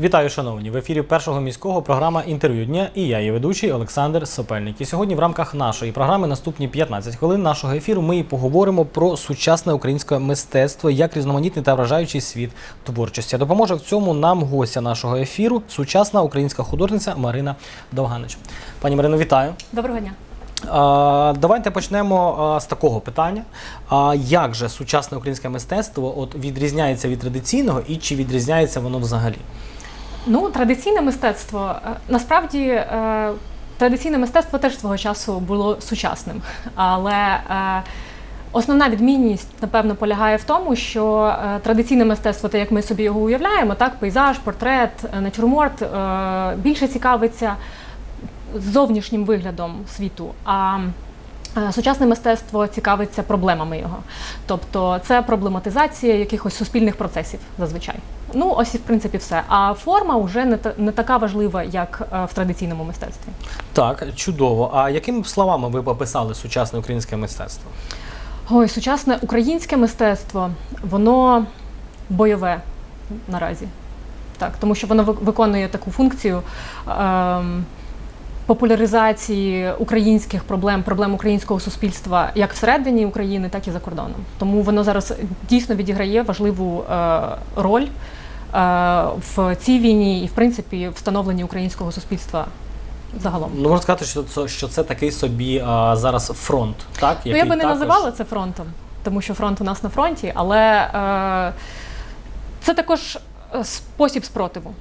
Вітаю, шановні! В ефірі першого міського програма інтерв'ю дня і я, її ведучий Олександр Сопельник. І сьогодні в рамках нашої програми наступні 15 хвилин нашого ефіру ми поговоримо про сучасне українське мистецтво як різноманітний та вражаючий світ творчості. Допоможе в цьому нам гостя нашого ефіру, сучасна українська художниця Марина Довганич. Пані Марино, вітаю. Доброго дня. Давайте почнемо з такого питання. А, як же сучасне українське мистецтво от, відрізняється від традиційного і чи відрізняється воно взагалі? Ну, традиційне мистецтво е, насправді е, традиційне мистецтво теж свого часу було сучасним, але е, основна відмінність, напевно, полягає в тому, що е, традиційне мистецтво, те, як ми собі його уявляємо, так, пейзаж, портрет, е, натюрморт, е, більше цікавиться зовнішнім виглядом світу. А Сучасне мистецтво цікавиться проблемами його, тобто це проблематизація якихось суспільних процесів зазвичай. Ну ось і в принципі все. А форма вже не та не така важлива, як е, в традиційному мистецтві. Так, чудово. А якими словами ви б описали сучасне українське мистецтво? Ой, сучасне українське мистецтво, воно бойове наразі. Так, тому що воно ви- виконує таку функцію ем, популяризації українських проблем, проблем українського суспільства як всередині України, так і за кордоном. Тому воно зараз дійсно відіграє важливу е, роль е, в цій війні і, в принципі, в становленні українського суспільства загалом. Ну можна сказати, що це, що це такий собі а, зараз фронт, так? Ну, я би не називала це фронтом, тому що фронт у нас на фронті, але е, це також е, спосіб спротиву.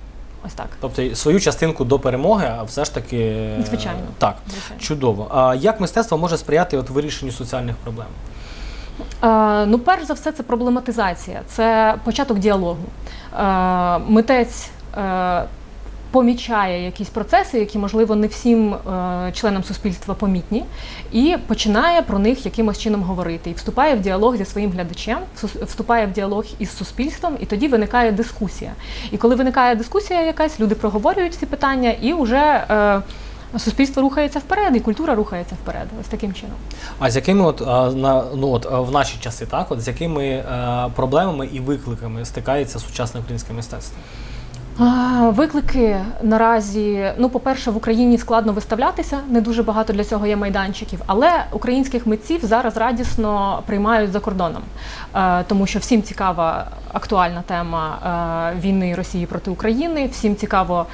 Ось так. Тобто свою частинку до перемоги, а все ж таки. е, Звичайно. Так, Звичайно. чудово. А як мистецтво може сприяти от вирішенню соціальних проблем? Е, ну, перш за все, це проблематизація, це початок діалогу. Е, митець е, помічає якісь процеси, які, можливо, не всім членам суспільства помітні, і починає про них якимось чином говорити. І вступає в діалог зі своїм глядачем, вступає в діалог із суспільством, і тоді виникає дискусія. І коли виникає дискусія якась, люди проговорюють ці питання, і вже суспільство рухається вперед, і культура рухається вперед. Ось таким чином. А з якими от на ну от в наші часи, так, от з якими е, проблемами і викликами стикається сучасне українське мистецтво? Виклики наразі, ну, по-перше, в Україні складно виставлятися, не дуже багато для цього є майданчиків, але українських митців зараз радісно приймають за кордоном, Е, тому що всім цікава актуальна тема е, війни Росії проти України, всім цікаво.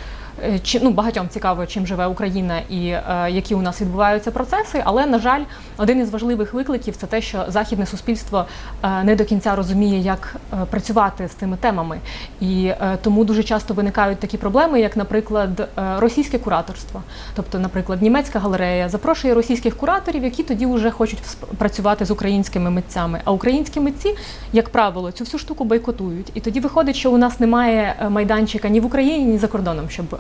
Е, Чи ну багатьом цікаво, чим живе Україна і е, які у нас відбуваються процеси. Але на жаль, один із важливих викликів це те, що західне суспільство е, не до кінця розуміє, як е, працювати з цими темами, і е, тому дуже часто виникають такі проблеми, як, наприклад, е, російське кураторство. Тобто, наприклад, німецька галерея запрошує російських кураторів, які тоді вже хочуть працювати з українськими митцями. А українські митці, як правило, цю всю штуку бойкотують. І тоді виходить, що у нас немає е, майданчика ні в Україні, ні за кордоном, щоб е,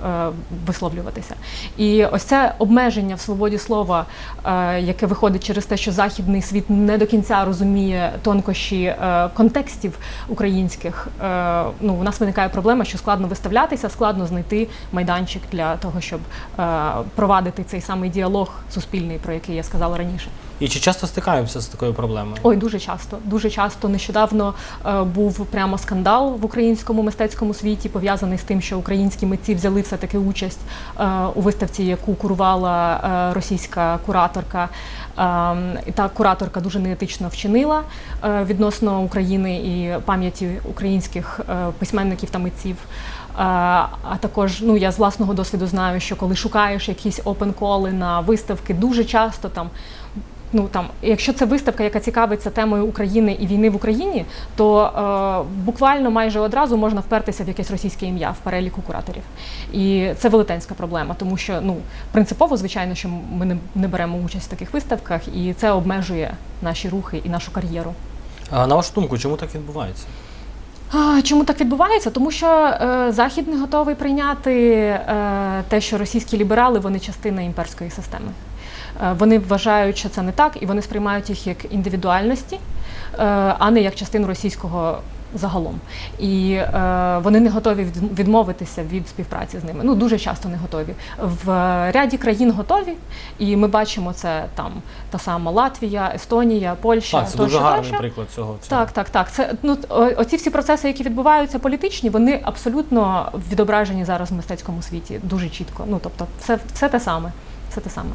висловлюватися. І ось це обмеження в свободі слова, е, яке виходить через те, що західний світ не до кінця розуміє тонкощі е, контекстів українських. Е, ну, у нас виникає проблема, що складно виставлятися, складно знайти майданчик для того, щоб е, провадити цей самий діалог суспільний, про який я сказала раніше. І чи часто стикаємося з такою проблемою? Ой, дуже часто. Дуже часто нещодавно е, був прямо скандал в українському мистецькому світі, пов'язаний з тим, що українські митці взяли все таки участь е, у виставці, яку курувала е, російська кураторка. Е, та кураторка дуже неетично вчинила е, відносно України і пам'яті українських е, письменників та митців. Е, А також ну я з власного досвіду знаю, що коли шукаєш якісь опен-коли на виставки, дуже часто там. Ну там, якщо це виставка, яка цікавиться темою України і війни в Україні, то е, буквально майже одразу можна впертися в якесь російське ім'я в переліку кураторів. І це велетенська проблема, тому що ну принципово, звичайно, що ми не, не беремо участь в таких виставках, і це обмежує наші рухи і нашу кар'єру. А, на вашу думку, чому так відбувається? Чому так відбувається? Тому що е, Захід не готовий прийняти е, те, що російські ліберали вони частина імперської системи. Е, вони вважають, що це не так, і вони сприймають їх як індивідуальності, е, а не як частину російського загалом. І е, вони не готові від- відмовитися від співпраці з ними. Ну дуже часто не готові. В ряді країн готові, і ми бачимо це там та сама Латвія, Естонія, Польща. Так, це тощо, дуже гарний тощо. приклад цього. цього. Так, так, так. Це ну оці всі процеси, які відбуваються політичні, вони абсолютно відображені зараз в мистецькому світі дуже чітко. Ну тобто, все, все те саме. Все те саме.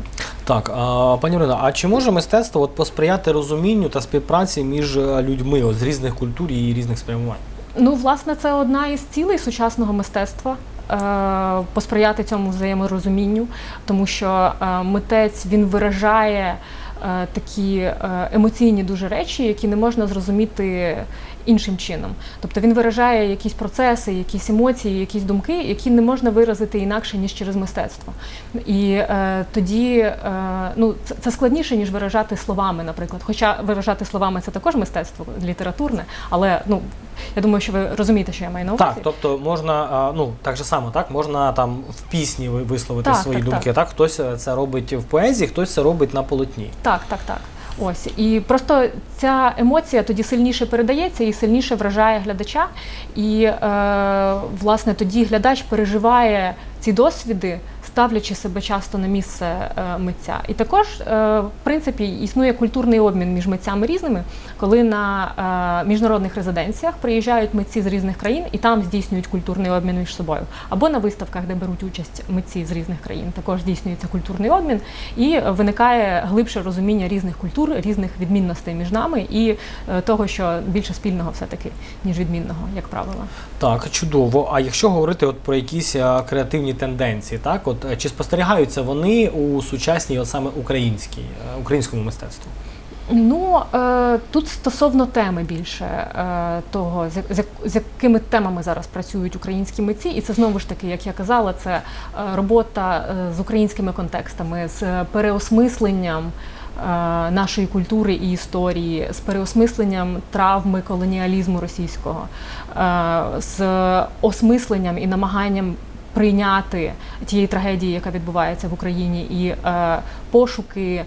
Так, а, пані Ірина, а чи може мистецтво от посприяти розумінню та співпраці між е, людьми от, з різних культур і різних спрямувань? Ну, власне, це одна із цілей сучасного мистецтва. е, Посприяти цьому взаєморозумінню, тому що е, митець він виражає такі е, емоційні дуже речі, які не можна зрозуміти іншим чином. Тобто він виражає якісь процеси, якісь емоції, якісь думки, які не можна виразити інакше ніж через мистецтво. І е, тоді е, ну, це складніше ніж виражати словами, наприклад. Хоча виражати словами це також мистецтво літературне, але ну я думаю, що ви розумієте, що я маю на увазі. Так, тобто можна, ну так же само, так можна там в пісні висловити Так, свої так, думки. Так. хтось е, це робить в поезії, хтось це робить на полотні. Так, так, так. Ось і просто ця емоція тоді сильніше передається і сильніше вражає глядача. І е, власне тоді глядач переживає ці досвіди, ставлячи себе часто на місце е, митця. І також, е, в принципі, існує культурний обмін між митцями різними, коли на е, міжнародних резиденціях приїжджають митці з різних країн і там здійснюють культурний обмін між собою. Або на виставках, де беруть участь митці з різних країн, також здійснюється культурний обмін, і виникає глибше розуміння різних культур, різних відмінностей між нами і того, що більше спільного все-таки, ніж відмінного, як правило. Так, чудово. А якщо говорити от про якісь креативні тенденції, так от чи спостерігаються вони у сучасній, от саме українській, е, українському мистецтву? Ну е, тут стосовно теми більше е, того, з, як- з, як- з якими темами зараз працюють українські митці, і це знову ж таки, як я казала, це е, робота е, з українськими контекстами, з переосмисленням. е, Нашої культури і історії з переосмисленням травми колоніалізму російського, е, з осмисленням і намаганням прийняти тієї трагедії, яка відбувається в Україні, і е, пошуки е,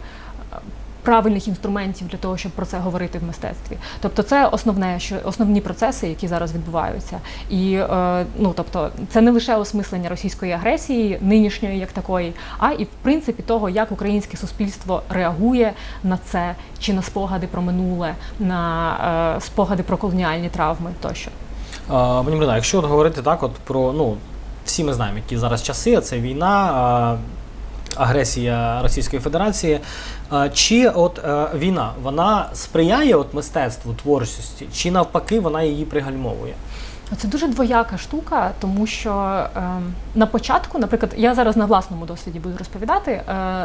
правильних інструментів для того, щоб про це говорити в мистецтві. Тобто, це основне, що основні процеси, які зараз відбуваються. І е, ну тобто, це не лише осмислення російської агресії, нинішньої як такої, а і в принципі того, як українське суспільство реагує на це, чи на спогади про минуле, на е, спогади про колоніальні травми тощо. Пані Марина, якщо от говорити так, от про ну всі ми знаємо, які зараз часи, це війна, агресія Російської Федерації. Чи от е, війна вона сприяє от мистецтву, творчості, чи навпаки вона її пригальмовує? Це дуже двояка штука, тому що е, на початку, наприклад, я зараз на власному досвіді буду розповідати. Е,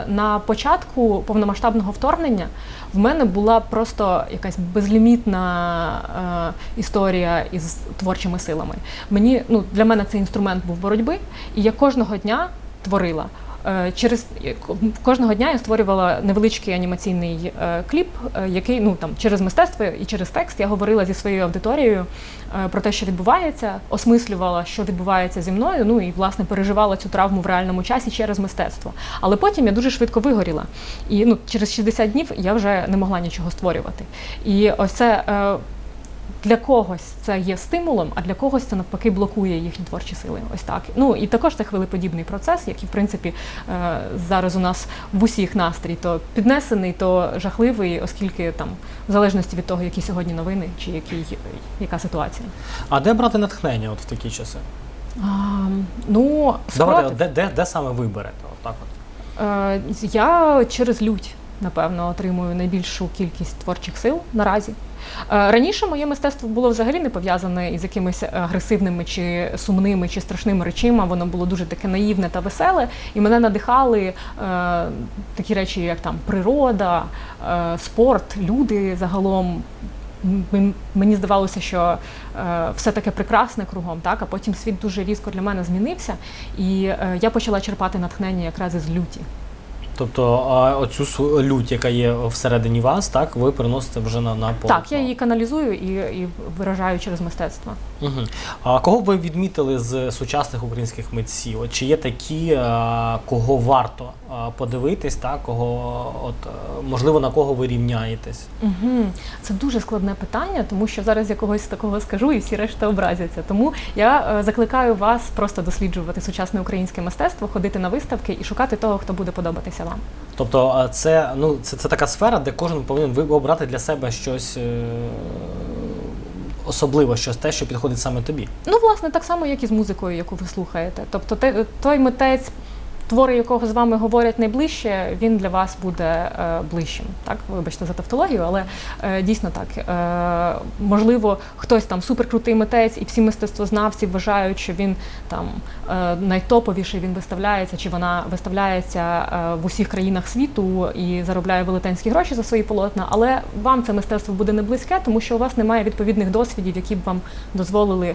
на початку повномасштабного вторгнення в мене була просто якась безлімітна е, історія із творчими силами. Мені ну для мене це інструмент був боротьби, і я кожного дня творила. Е, Через кожного дня я створювала невеличкий анімаційний е, кліп, е, який ну там через мистецтво і через текст я говорила зі своєю аудиторією е, про те, що відбувається, осмислювала, що відбувається зі мною. Ну і власне переживала цю травму в реальному часі через мистецтво. Але потім я дуже швидко вигоріла. І ну через 60 днів я вже не могла нічого створювати. І ось це. Для когось це є стимулом, а для когось це навпаки блокує їхні творчі сили. Ось так. Ну і також це хвилеподібний процес, який в принципі е, зараз у нас в усіх настрій то піднесений, то жахливий, оскільки там в залежності від того, які сьогодні новини чи який, яка ситуація. А де брати натхнення от в такі часи? А, ну Давайте, спротив. де, де, де саме ви берете? От от. Е, Я через лють, напевно, отримую найбільшу кількість творчих сил наразі. Е, Раніше моє мистецтво було взагалі не пов'язане із якимись агресивними чи сумними чи страшними речима. Воно було дуже таке наївне та веселе, і мене надихали е, такі речі, як там природа, е, спорт, люди загалом. Мені здавалося, що е, все таке прекрасне кругом, так а потім світ дуже різко для мене змінився, і е, я почала черпати натхнення якраз із люті. Тобто а, оцю лють, яка є всередині вас, так ви приносите вже на, на полотно. Так, я її каналізую і, і виражаю через мистецтво. Угу. А кого ви відмітили з сучасних українських митців? От Чи є такі, а, кого варто подивитись, так? кого, от, е, можливо, на кого ви рівняєтесь? Угу. Це дуже складне питання, тому що зараз я когось такого скажу, і всі решта образяться. Тому я е, закликаю вас просто досліджувати сучасне українське мистецтво, ходити на виставки і шукати того, хто буде подобатися вам. Тобто, це, ну, це, це така сфера, де кожен повинен ви- обрати для себе щось е, особливе, щось те, що підходить саме тобі. Ну, власне, так само, як і з музикою, яку ви слухаєте. Тобто, те- той митець, твори якого з вами говорять найближче, він для вас буде е, ближчим. Так, вибачте за тавтологію, але е, дійсно так. Е, можливо, хтось там суперкрутий митець, і всі мистецтвознавці вважають, що він там найтоповіший він виставляється, чи вона виставляється в усіх країнах світу і заробляє велетенські гроші за свої полотна. Але вам це мистецтво буде не близьке, тому що у вас немає відповідних досвідів, які б вам дозволили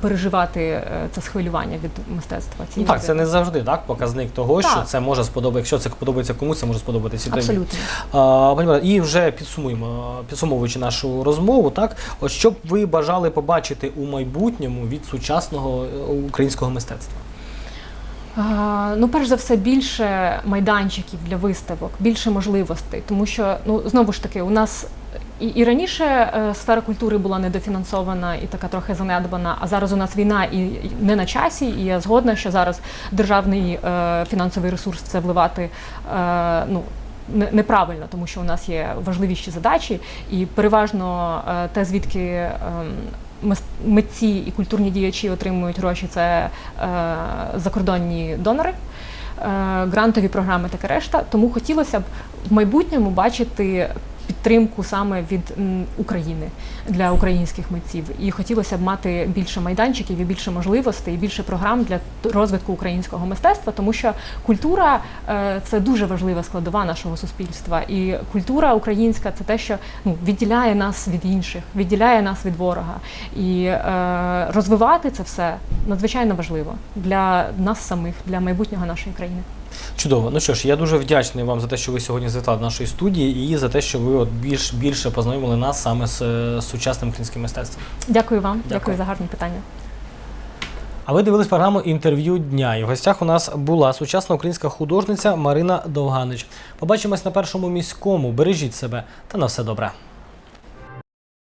переживати це схвилювання від мистецтва. Ну, так, це не завжди так, показник того, що це може сподобатися. Якщо це подобається комусь, це може сподобатися і абсолютно. А, і вже підсумуємо, підсумовуючи нашу розмову, так от що б ви бажали побачити у майбутньому від сучасного е, українського мистецтва? Ну, перш за все, більше майданчиків для виставок, більше можливостей, тому що ну знову ж таки, у нас і, і раніше е, сфера культури була недофінансована і така трохи занедбана. А зараз у нас війна і, не на часі. І я згодна, що зараз державний е, фінансовий ресурс це вливати. Е, ну, Неправильно, тому що у нас є важливіші задачі, і переважно те, звідки ем, митці і культурні діячі отримують гроші, це закордонні донори, грантові програми таке решта. Тому хотілося б в майбутньому бачити підтримку саме від України для українських митців. І хотілося б мати більше майданчиків і більше можливостей, і більше програм для розвитку українського мистецтва, тому що культура е, це дуже важлива складова нашого суспільства. І культура українська це те, що ну, відділяє нас від інших, відділяє нас від ворога. І е, розвивати це все надзвичайно важливо для нас самих, для майбутнього нашої країни. Чудово. Ну що ж, я дуже вдячний вам за те, що ви сьогодні завітали до нашої студії, і за те, що ви от більш більше познайомили нас саме з сучасним українським мистецтвом. Дякую вам, дякую, Дякую. за гарні питання. А ви дивились програму інтерв'ю дня. І в гостях у нас була сучасна українська художниця Марина Довганич. Побачимось на першому міському. Бережіть себе та на все добре.